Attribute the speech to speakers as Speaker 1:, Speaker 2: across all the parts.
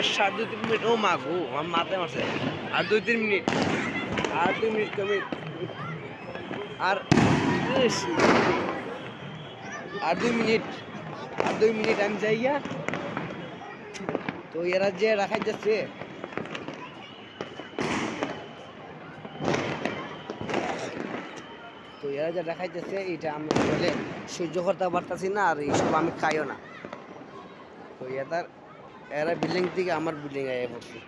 Speaker 1: আর দুই তিন মিনিট। ও মা গো, আমার মাথায় মারছে। আর দুই তিন মিনিট। আর দুই মিনিট কমে। আর আর দুই মিনিট। আর দুই মিনিট আমি যাই তো এরা যে রাখাই যাচ্ছে। তো এরা যে দেখাই যাচ্ছে এটা আমি আসলে সহ্য করতে পারতাছি না আর এইসব আমি খাইও না। তো এটার এরা বিল্ডিং থেকে আমার বিল্ডিং আয় পড়ছে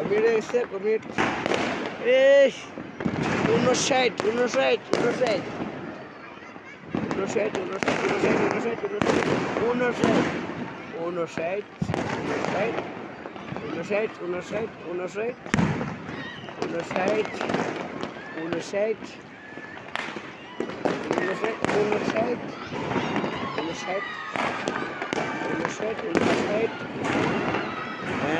Speaker 1: কমিট এসে কমিট এস উনষাট উনষাট উনষাট উনষাট উনষাট উনষাট উনষাট উনষাট উনষাট উনষাট উনষাট উনষাট উনষাট উনষাট উনষাট উনষাট উনষাট উনষাট উনষাট হ্যাঁ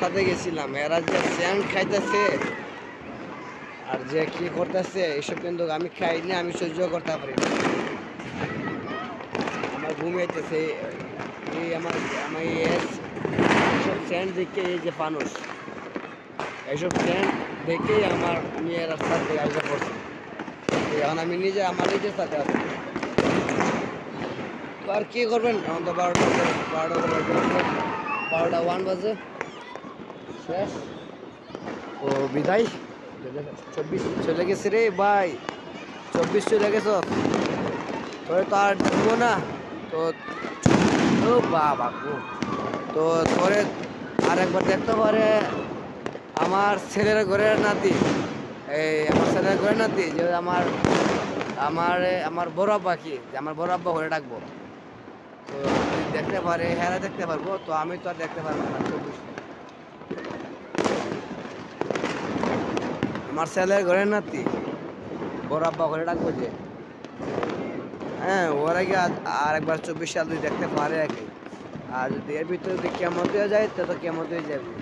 Speaker 1: সাথে গেছিলাম। এরা যে স্যান্ড খাইতেছে আর যে কি করতেছে, এসব কিন্তু আমি খাইনি আমি সহ্য করতে পারি। আমার ঘুমাইতেছে এই আমার আমার এইসব স্যান্ড দেখে এই যে মানুষ এইসব স্যান্ড দেখেই আমার আমি এর থেকে আসা করছি এখন আমি নিজে, আমার নিজের সাথে আছি। আর কি করবেন? তো বারোটা বারোটা বারোটা ওয়ান বাজে। ও, বিদায়। চব্বিশ চলে গেছে রে ভাই। চব্বিশ চলে গেছ? তোরে তো আর দেখব না। তো, ও বাবা তো তোরে আর একবার দেখতে পারে আমার ছেলের ঘরের নাতি। এই, আমার ছেলের ঘরের নাতি যে আমার আমার আমার বড় আব্বা কি? আমার বড় আব্বা ঘরে ডাকবো। তো, দেখতে পারে হ্যাঁ দেখতে পারব। তো আমি তো আর দেখতে পারব না। চব্বিশ আমার ছেলের ঘরের নাতি। বড় আব্বা ঘরে ডাকবো যে। হ্যাঁ ওর আগে আর একবার চব্বিশ সাল যদি দেখতে পারে আর আর যদি এর ভিতরে যদি কেমন হয়ে যায় তো কেমন হয়ে যাবে।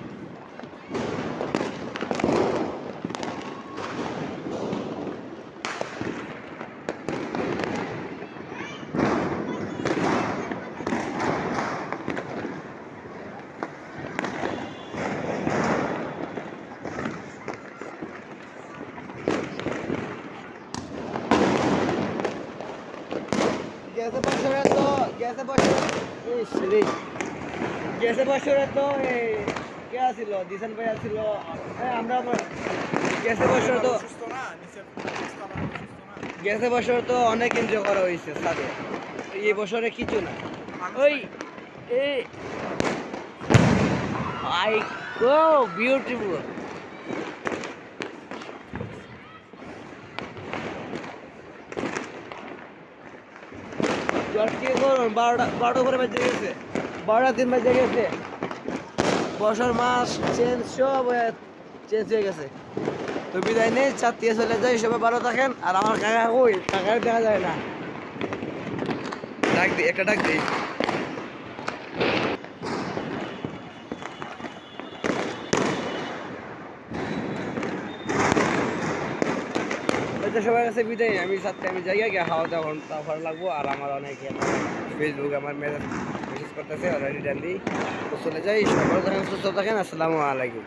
Speaker 1: গ্যাসে বছরে তো বছর তো অনেক এনজয় করা হয়েছে সাথে এই বছরে কিছু না ওই এই আই গো বিউটিফুল বারোটা বারোটা করে বেঁচে গেছে। বারোটা তিন বাজে গেছে। বছর মাস চেঞ্জ সব চেঞ্জ হয়ে গেছে। তো বিদায় নেই, চার দিয়ে চলে যাই সবাই ভালো থাকেন। আর আমার কাকা কই? কাকার দেখা যায় না। ডাক দিই একটা ডাক দিই সবার কাছে বিদায়। আমি সাথে আমি যাই গিয়ে খাওয়া দাওয়া ঘণ্টা ভালো লাগবো। আর আমার অনেকে ফেসবুক আমার মেসেজ করতেছে অলরেডি ডান দিই চলে যাই সবার দেখেন সুস্থ থাকেন, আসসালামু আলাইকুম।